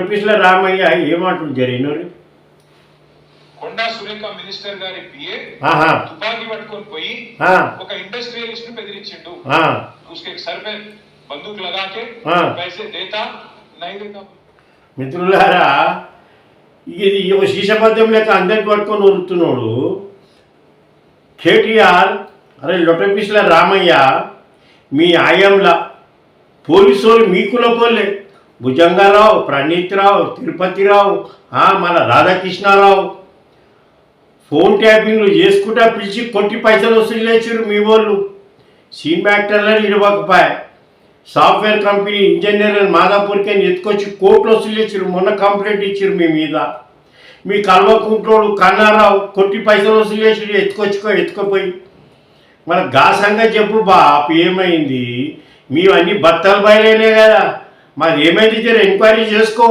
లొటపీసుల రామయ్య ఏమంటుంది జరిగినోరు కొండా సురేఖ మినిస్టర్ గారి పిఏ ఆహా తుపాకీ పట్టుకొని పోయి ఆ, ఒక ఇండస్ట్రియలిస్ట్ ని బెదిరించిండు ఆ, उसके सर पे बंदूक लगा के हाँ। पैसे देता नहीं देता మిత్రులారా ఇది ఒక శీషపద్యం లెక్క అందరికి పట్టుకొని ఉరుకుతున్నాడు కేటీఆర్ అరే లొటపీసుల రామయ్య మీ ఆయంలా పోలీసు వాళ్ళు మీ కులపోలే భుజంగారావు ప్రణీత్రావు తిరుపతిరావు మన రాధాకృష్ణారావు. ఫోన్ ట్యాపింగ్లు చేసుకుంటా పిలిచి కొట్టి పైసలు వసూలు చేసారు మీ వాళ్ళు. సినిమా యాక్టర్లను ఇడవకపోయా. సాఫ్ట్వేర్ కంపెనీ ఇంజనీర్ మాదాపూర్కి ఎత్తుకొచ్చి కోర్టులో వసూలు చేసారు మొన్న కంప్లైంట్ ఇచ్చారు మీ మీద. మీ కల్వకుంట్రోడు కన్నారావు కొట్టి పైసలు వసూలు చేసి ఎత్తుకొచ్చుకో ఎత్తుకుపోయి. మన గాసంగా చెప్పు బాప్ ఏమైంది? మీవన్నీ బత్తలు బయలేనే కదా. మరి ఏమైంది? జర ఎంక్వైరీ చేసుకో.